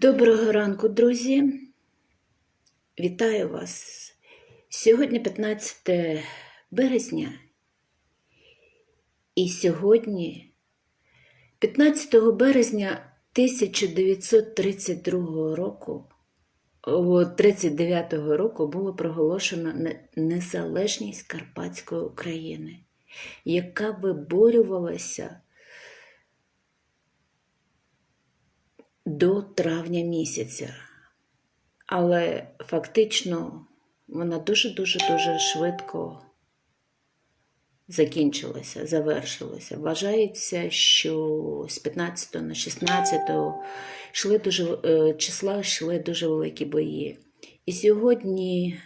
Доброго ранку, друзі. Вітаю вас. Сьогодні 15 березня. І сьогодні, 15 березня 1932 року, о, 39 року було проголошено незалежність Карпатської України, яка виборювалася до травня місяця. Але фактично вона дуже-дуже дуже швидко закінчилася, завершилася. Вважається, що з 15 на 16 йшли дуже, е, числа йшли дуже великі бої. І сьогодні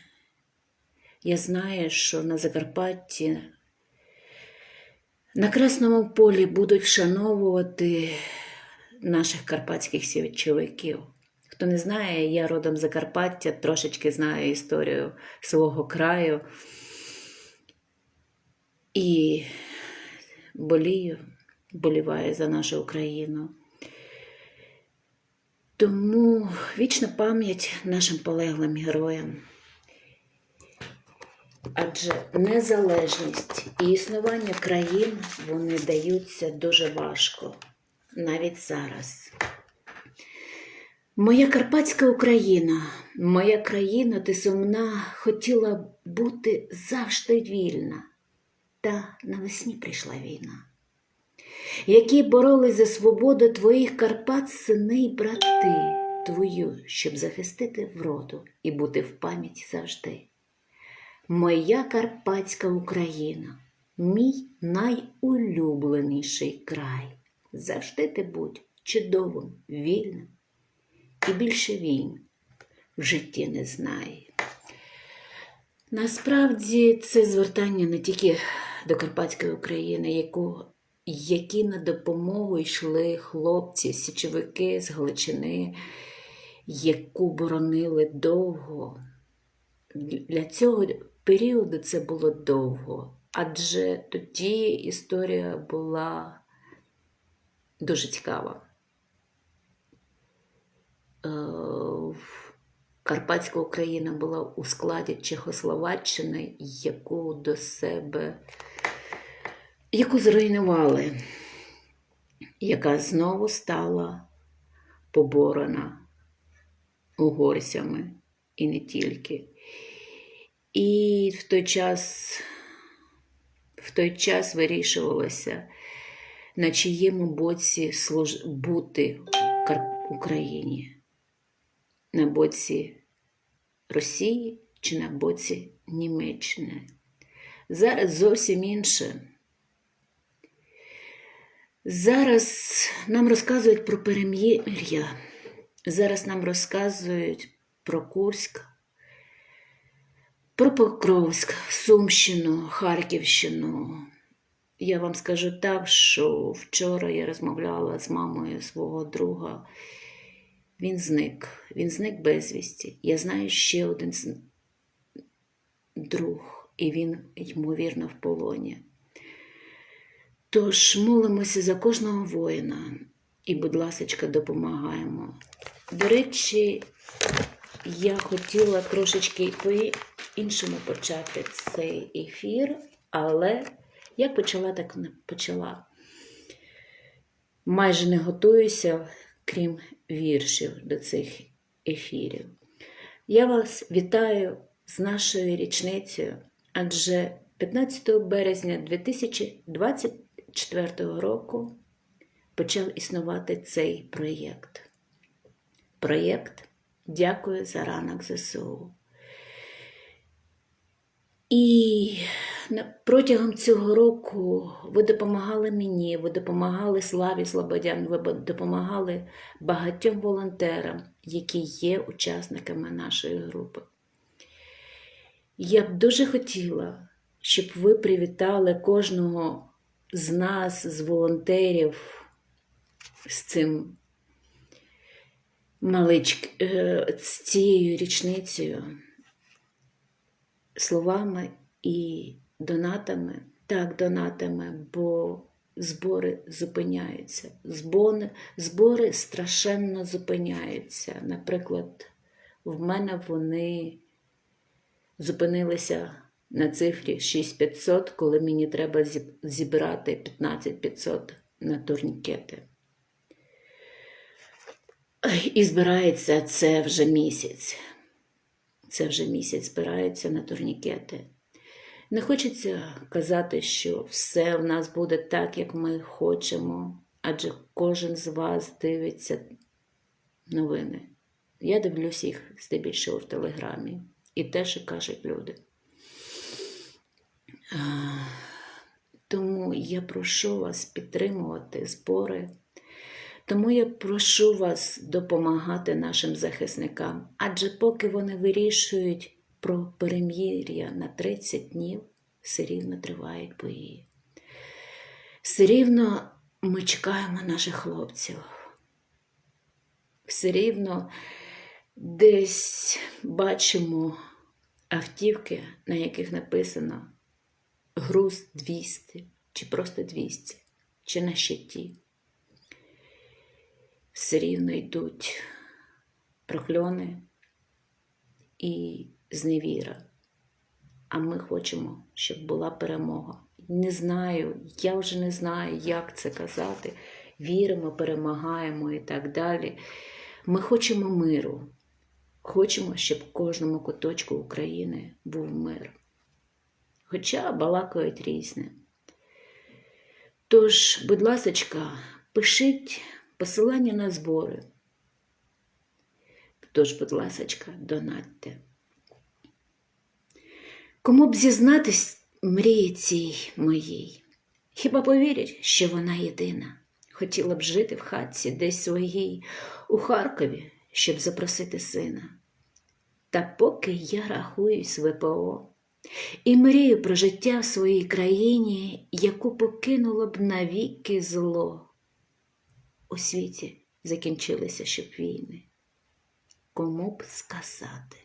я знаю, що на Закарпатті на Красному полі будуть вшановувати наших карпатських січовиків. Хто не знає, я родом Закарпаття, трошечки знаю історію свого краю і болію, боліваю за нашу Україну. Тому вічна пам'ять нашим полеглим героям. Адже незалежність і існування країн вони даються дуже важко, навіть зараз. Моя Карпатська Україна, моя країна, ти сумна, хотіла бути завжди вільна. Та навесні прийшла війна. Які боролись за свободу твоїх Карпат, сини й брати твою, щоб захистити вроду і бути в пам'яті завжди. Моя Карпатська Україна, мій найулюбленіший край. Завжди ти будь чудовим, вільним і більше війн в житті не знає. Насправді це звертання не тільки до Карпатської України, яку, які на допомогу йшли хлопці, січовики з Галичини, яку боронили довго. Для цього періоду це було довго, адже тоді історія була дуже цікава. Е, Карпатська Україна була у складі Чехословаччини, яку до себе, яку зруйнували, яка знову стала поборена угорцями і не тільки. І в той час, в той час вирішувалося, на чиєму боці служ... бути в Україні на боці Росії чи на боці Німеччини. Зараз зовсім інше. Зараз нам розказують про перемир'я, зараз нам розказують про Курськ, про Покровськ, Сумщину, Харківщину. Я вам скажу так, що вчора я розмовляла з мамою свого друга. Він зник, він зник безвісті. Я знаю ще один друг, і він, ймовірно, в полоні. Тож молимося за кожного воїна і, будь ласка, допомагаємо. До речі, я хотіла трошечки по-іншому почати цей ефір, але як почала, так не почала майже не готуюся, крім віршів до цих ефірів. Я вас вітаю з нашою річницею, адже 15 березня 2024 року почав існувати цей проєкт. Проєкт Дякую за ранок ЗСУ. І протягом цього року ви допомагали мені, ви допомагали Славі Слободян, ви допомагали багатьом волонтерам, які є учасниками нашої групи. Я б дуже хотіла, щоб ви привітали кожного з нас, з волонтерів, з цим маличк, е, з цією річницею словами і донатами. Так, донатами, бо збори зупиняються. Збори, збори страшенно зупиняються. Наприклад, в мене вони зупинилися на цифрі 6500, коли мені треба зіб- зібрати 15500 на турнікети. І збирається це вже місяць. Це вже місяць збирається на турнікети. Не хочеться казати, що все в нас буде так, як ми хочемо, адже кожен з вас дивиться новини. Я дивлюсь їх здебільшого в Телеграмі. І те, що кажуть люди. Тому я прошу вас підтримувати збори. Тому я прошу вас допомагати нашим захисникам, адже поки вони вирішують про перемір'я на 30 днів, все рівно тривають бої. Все рівно ми чекаємо наших хлопців. Все рівно десь бачимо автівки, на яких написано груз 200, чи просто 200, чи на щиті все рівно йдуть прокльони і зневіра. А ми хочемо, щоб була перемога. Не знаю, я вже не знаю, як це казати. Віримо, перемагаємо і так далі. Ми хочемо миру. Хочемо, щоб в кожному куточку України був мир. Хоча балакають різне. Тож, будь ласочка, пишіть посилання на збори. Тож, будь ласочка, донатьте. Кому б зізнатись мрії цій моїй? Хіба повірять, що вона єдина? Хотіла б жити в хатці десь своїй у Харкові, щоб запросити сина. Та поки я рахуюсь ВПО і мрію про життя в своїй країні, яку покинуло б навіки зло у світі закінчилися щоб війни. Кому б сказати?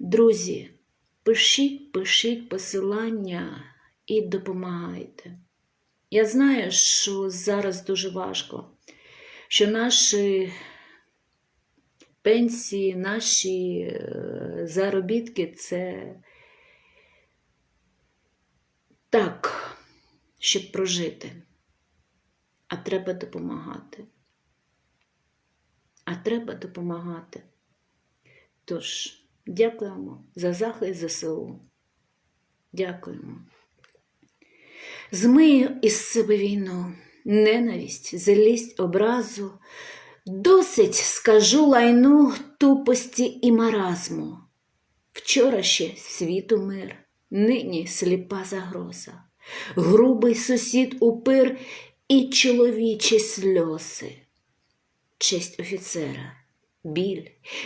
Друзі, пишіть, пишіть посилання і допомагайте. Я знаю, що зараз дуже важко, що наші пенсії, наші е, заробітки це так, щоб прожити а треба допомагати. А треба допомагати. Тож, дякуємо за захист ЗСУ. Дякуємо. Змию із себе війну, ненависть, злість, образу. Досить скажу лайну тупості і маразму. Вчора ще світу мир, нині сліпа загроза, грубий сусід упир і чоловічі сльози, честь офіцера, біль,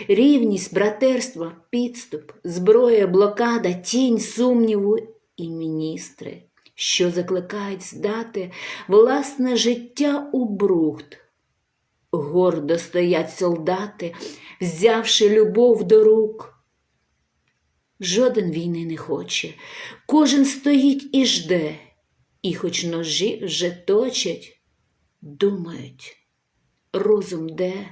рівність, братерство, підступ, зброя, блокада, тінь сумніву і міністри, що закликають здати власне життя у брухт. Гордо стоять солдати, взявши любов до рук. Жоден війни не хоче, кожен стоїть і жде. І хоч ножі вже точать, думають, розум де.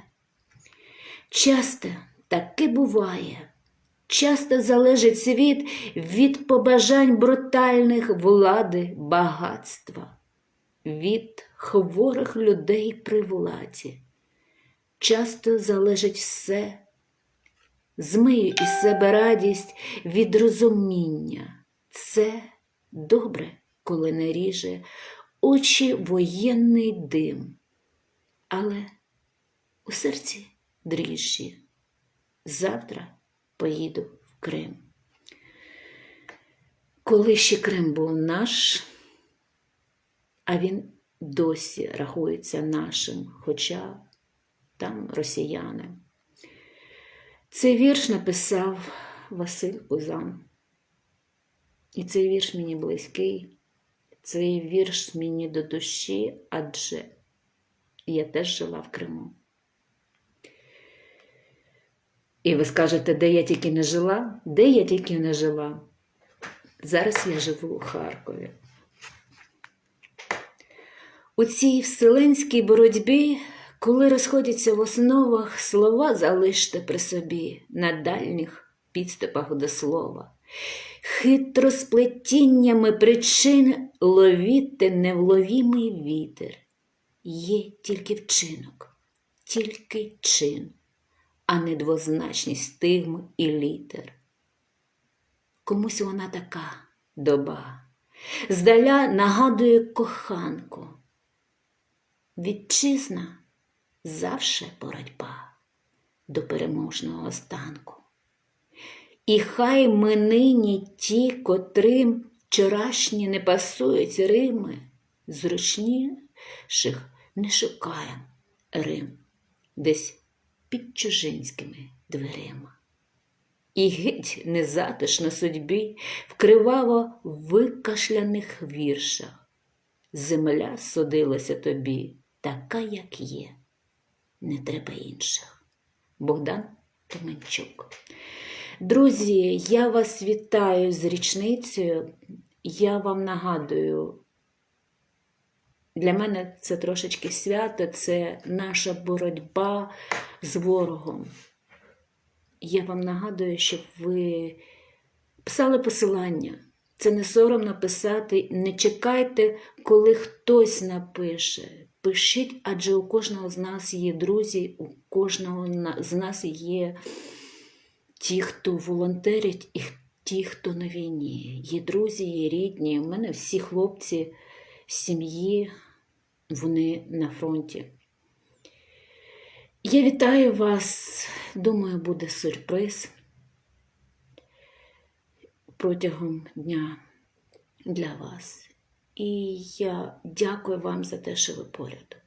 Часто таки буває, часто залежить світ від побажань брутальних влади багатства, від хворих людей при владі. Часто залежить все, змию із себе радість від розуміння. Це добре коли не ріже очі воєнний дим, але у серці дріжджі. Завтра поїду в Крим. Коли ще Крим був наш, а він досі рахується нашим, хоча там росіяни. Цей вірш написав Василь Кузан. І цей вірш мені близький. Цей вірш мені до душі, адже я теж жила в Криму. І ви скажете, де я тільки не жила? Де я тільки не жила? Зараз я живу у Харкові. У цій вселенській боротьбі, коли розходяться в основах, слова залиште при собі на дальніх підступах до слова. Хитросплетіннями причин ловіте невловімий вітер. Є тільки вчинок, тільки чин, а не двозначність стигм і літер. Комусь вона така доба, здаля нагадує коханку. Вітчизна завше боротьба до переможного останку. І хай ми нині ті, котрим вчорашні не пасують Рими, зручніших не шукаєм Рим, десь під чужинськими дверима. І геть незатишно судьбі вкривало викашляних віршах. Земля судилася тобі, така, як є, не треба інших. Богдан Томенчук. Друзі, я вас вітаю з річницею. Я вам нагадую, для мене це трошечки свято, це наша боротьба з ворогом. Я вам нагадую, щоб ви писали посилання. Це не соромно писати. Не чекайте, коли хтось напише. Пишіть, адже у кожного з нас є друзі, у кожного з нас є ті, хто волонтерять, і ті, хто на війні. Є друзі, є рідні. У мене всі хлопці сім'ї, вони на фронті. Я вітаю вас, думаю, буде сюрприз протягом дня для вас. І я дякую вам за те, що ви поряд.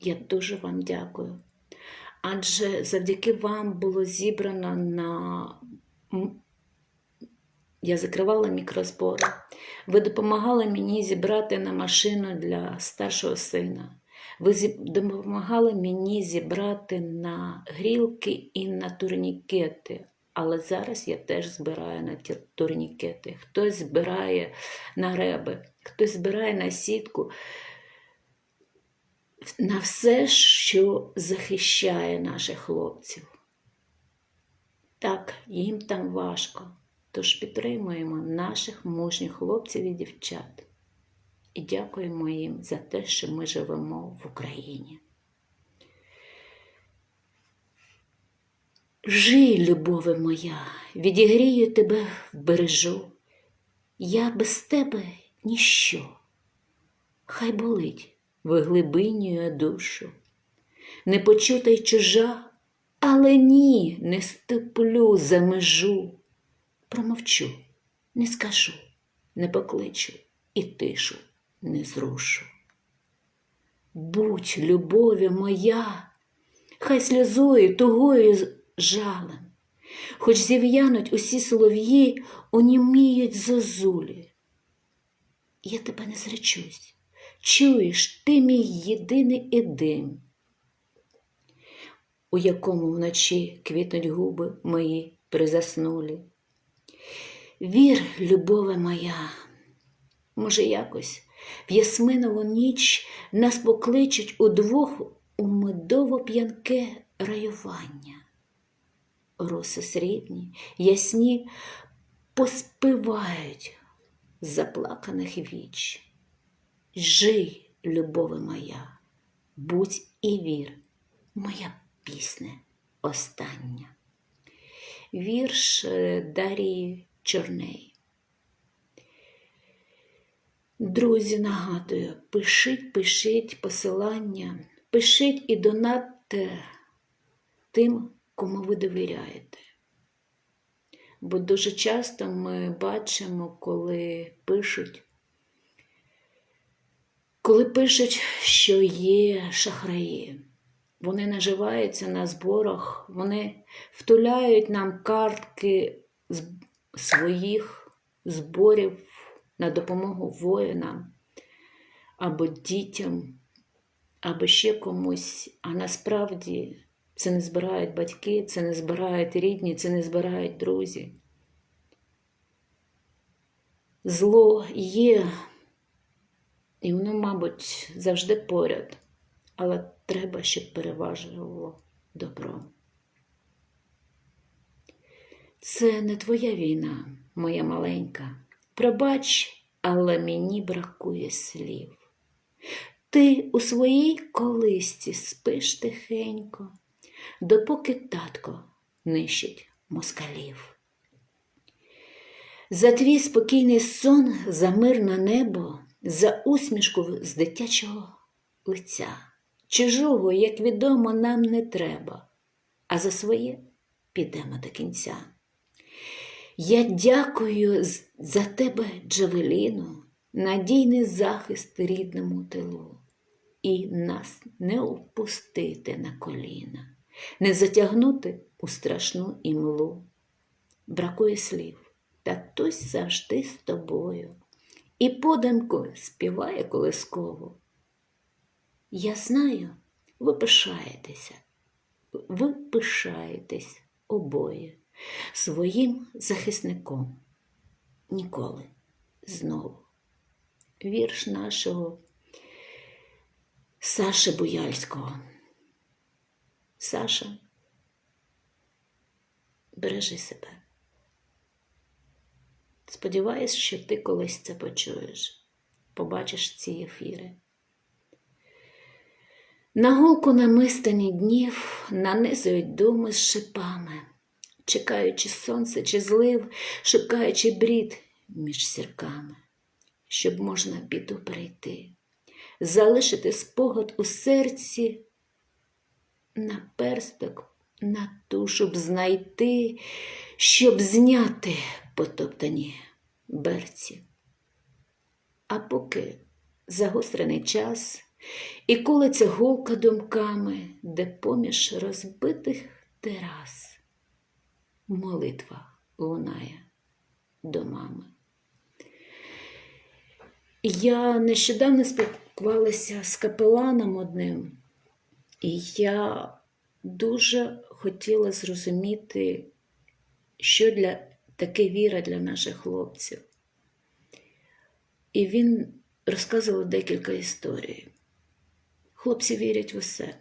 Я дуже вам дякую. Адже завдяки вам було зібрано на. Я закривала мікрозбори. Ви допомагали мені зібрати на машину для старшого сина. Ви допомагали мені зібрати на грілки і на турнікети. Але зараз я теж збираю на турнікети. Хтось збирає на реби, хтось збирає на сітку, на все, що захищає наших хлопців. Так, їм там важко. Тож підтримуємо наших мужніх хлопців і дівчат. І дякуємо їм за те, що ми живемо в Україні. Жий, любове моя, відігрію тебе вбережу. Я без тебе ніщо. Хай болить виглибинює душу. Не почута й чужа, але ні, не степлю за межу. Промовчу, не скажу, не покличу і тишу не зрушу. Будь, любові моя, хай сльозою, тугою жалем, хоч зів'януть усі солов'ї, оніміють зозулі. Я тебе не зречусь, чуєш ти мій єдиний ідим, у якому вночі квітнуть губи мої призаснулі. Вір, любове моя, може, якось в ясминову ніч нас покличуть удвох у медово п'янке раювання. Роси срібні, ясні поспивають заплаканих віч. Жий, любове моя, будь і вір, моя пісня остання. Вірш е, Дарії Чорней. Друзі, нагадую, пишіть, пишіть посилання, пишіть і донатьте тим, кому ви довіряєте. Бо дуже часто ми бачимо, коли пишуть, коли пишуть, що є шахраї. Вони наживаються на зборах, вони втуляють нам картки своїх зборів на допомогу воїнам або дітям, або ще комусь, а насправді це не збирають батьки, це не збирають рідні, це не збирають друзі. Зло є І воно, мабуть, завжди поряд, але треба, щоб переважувало добро. Це не твоя війна, моя маленька. Пробач, але мені бракує слів. Ти у своїй колисці спиш тихенько, допоки татко нищить москалів. За твій спокійний сон, за мирне небо, за усмішку з дитячого лиця. Чужого, як відомо, нам не треба, а за своє підемо до кінця. Я дякую за тебе, Джавеліну, надійний захист рідному тилу, і нас не опустити на коліна, не затягнути у страшну імлу. Бракує слів, та татусь завжди з тобою, і подимку співає колисково. Я знаю, ви пишаєтеся, ви пишаєтесь обоє своїм захисником. Ніколи знову. Вірш нашого Саши Буяльського. Саша, бережи себе. Сподіваюсь, що ти колись це почуєш, побачиш ці ефіри. На голку намистані днів нанизують думи з шипами, чекаючи сонце чи злив, шукаючи брід між сірками, щоб можна біду перейти, залишити спогад у серці, на персток, на ту, щоб знайти, щоб зняти потоптані берці. А поки загострений час і колиться голка думками, де поміж розбитих терас молитва лунає до мами. Я нещодавно спілкувалася з капеланом одним, і я дуже хотіла зрозуміти, що для таке віра для наших хлопців. І він розказував декілька історій. Хлопці вірять в усе,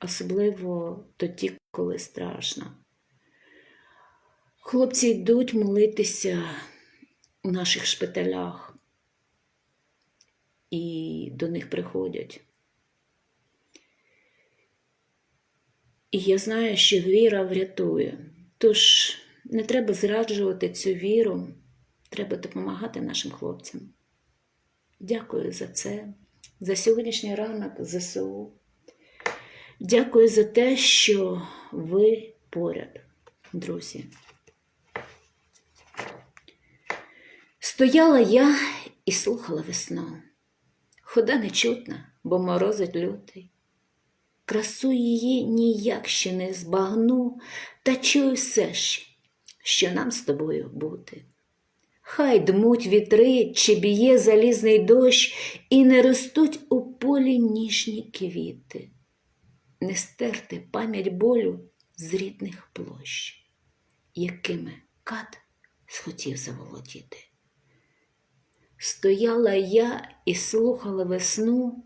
особливо тоді, коли страшно. Хлопці йдуть молитися у наших шпиталях, і до них приходять. І я знаю, що віра врятує. Тож не треба зраджувати цю віру, треба допомагати нашим хлопцям. Дякую за це, за сьогоднішній ранок ЗСУ. Дякую за те, що ви поряд, друзі. Стояла я і слухала весну. Хода нечутна, бо морозить лютий. Красу її ніяк ще не збагну, та чую все ж, що нам з тобою бути. Хай дмуть вітри, чи б'є залізний дощ, і не ростуть у полі ніжні квіти, не стерти пам'ять болю з рідних площ, якими кат схотів заволодіти. Стояла я і слухала весну,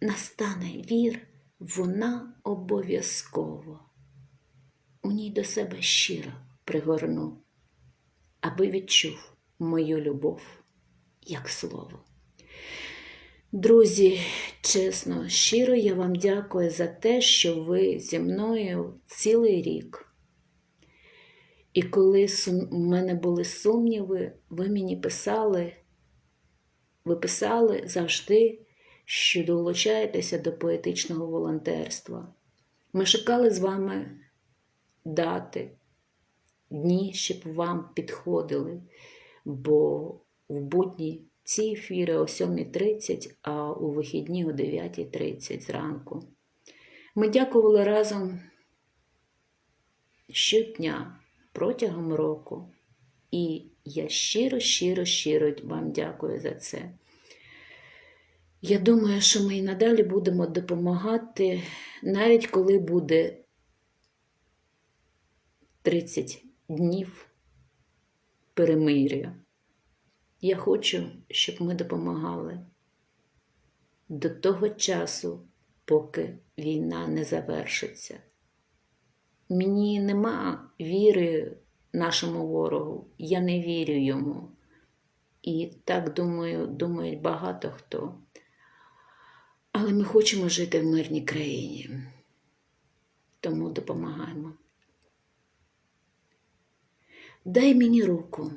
настане вір, вона обов'язково. У ній до себе щиро пригорну, аби відчув мою любов як слово. Друзі, чесно, щиро я вам дякую за те, що ви зі мною цілий рік. І коли у мене були сумніви, ви мені писали, ви писали завжди, що долучаєтеся до поетичного волонтерства. Ми шукали з вами дати, дні, щоб вам підходили, бо в будні ці ефіри о 7.30, а у вихідні о 9.30 зранку. Ми дякували разом щодня протягом року. І я щиро, щиро, щиро вам дякую за це. Я думаю, що ми і надалі будемо допомагати, навіть коли буде 30 днів перемир'я. Я хочу, щоб ми допомагали до того часу, поки війна не завершиться. Мені нема віри нашому ворогу, я не вірю йому. І так думаю, думають багато хто. Але ми хочемо жити в мирній країні, тому допомагаємо. Дай мені руку,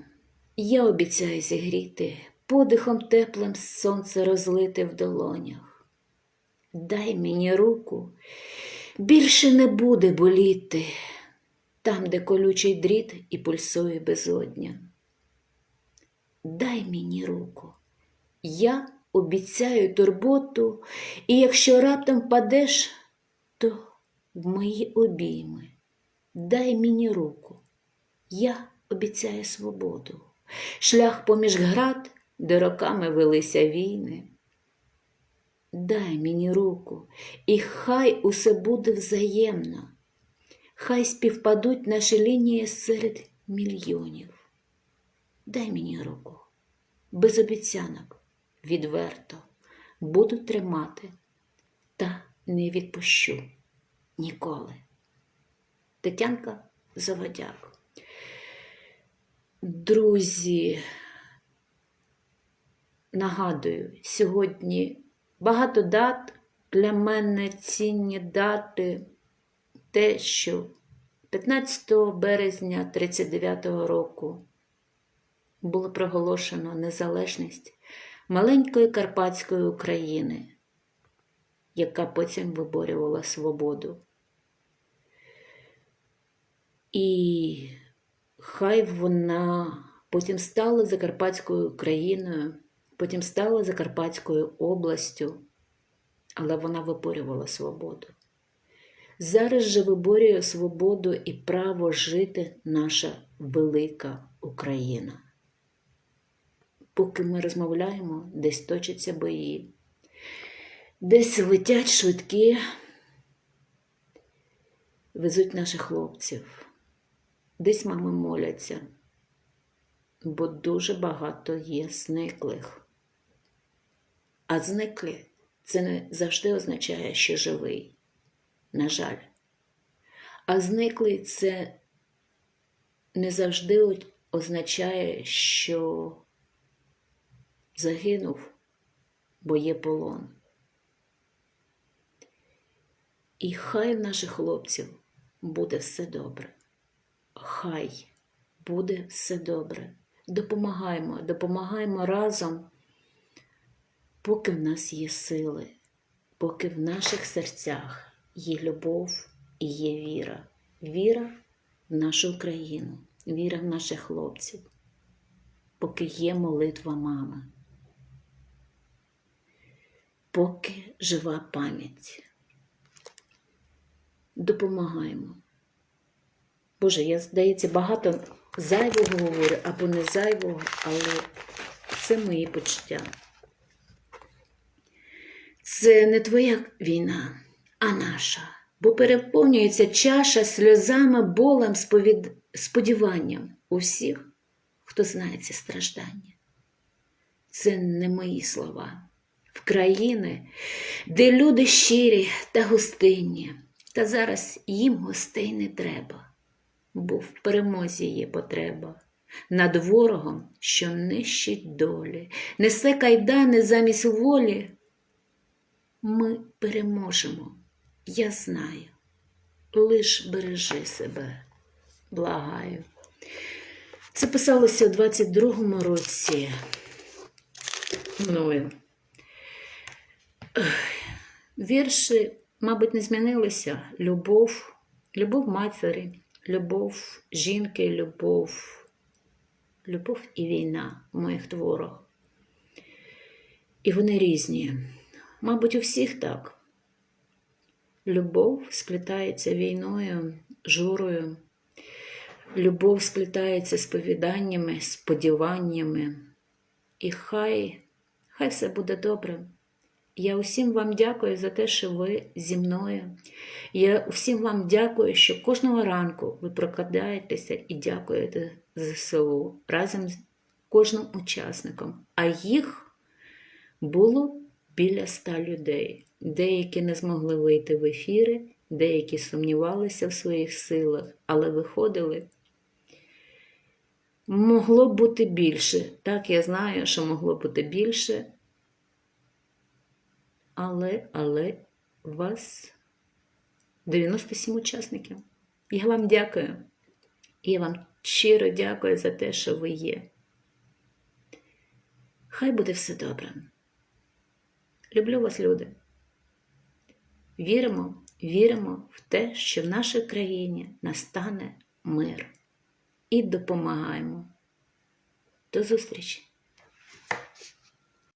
я обіцяю зігріти, подихом теплим сонце розлити в долонях. Дай мені руку, більше не буде боліти там, де колючий дріт і пульсує безодня. Дай мені руку, я обіцяю турботу, і якщо раптом впадеш, то в мої обійми. Дай мені руку, я обіцяю свободу, шлях поміж град, де роками велися війни. Дай мені руку, і хай усе буде взаємно, хай співпадуть наші лінії серед мільйонів. Дай мені руку, без обіцянок, відверто, буду тримати та не відпущу ніколи. Тетянка Заводяк. Друзі, нагадую, сьогодні багато дат для мене цінні дати те, що 15 березня 39-го року було проголошено незалежність маленької Карпатської України, яка потім виборювала свободу. І хай вона потім стала Закарпатською країною, потім стала Закарпатською областю, але вона виборювала свободу. Зараз же виборює свободу і право жити наша велика Україна. Поки ми розмовляємо, десь точаться бої, десь летять швидкі, везуть наших хлопців, десь мами моляться, бо дуже багато є зниклих. А зниклі це не завжди означає, що живий. На жаль. А зниклий це не завжди означає, що загинув, бо є полон. І хай в наших хлопців буде все добре. Хай буде все добре. Допомагаємо, допомагаємо разом, поки в нас є сили, поки в наших серцях є любов і є віра. Віра в нашу Україну, віра в наших хлопців, поки є молитва мами, поки жива пам'ять. Допомагаємо. Боже, я, здається, багато зайвого говорю або не зайвого, але це мої почуття. Це не твоя війна, а наша, бо переповнюється чаша сльозами, болем, сповід... сподіванням у всіх, хто знає ці страждання. Це не мої слова. В країни, де люди щирі та гостинні, та зараз їм гостей не треба, бо в перемозі є потреба. Над ворогом, що нищить долі, несе кайдани замість волі. Ми переможемо, я знаю. Лиш бережи себе, благаю. Це писалося у 22-му році мною. Вірші, мабуть, не змінилися. Любов, любов матері, любов жінки, любов, любов і війна в моїх творах. І вони різні. Мабуть, у всіх так. Любов сплітається війною, журою, любов сплітається сповіданнями, сподіваннями. І хай, хай все буде добре. Я усім вам дякую за те, що ви зі мною. Я усім вам дякую, що кожного ранку ви прокидаєтеся і дякуєте ЗСУ разом з кожним учасником, а їх було біля ста людей. Деякі не змогли вийти в ефіри, деякі сумнівалися в своїх силах, але виходили. Могло бути більше. Так, я знаю, що могло бути більше. Але, але вас 97 учасників. Я вам дякую. Я вам щиро дякую за те, що ви є. Хай буде все добре. Люблю вас, люди. Віримо, віримо в те, що в нашій країні настане мир. І допомагаємо. До зустрічі!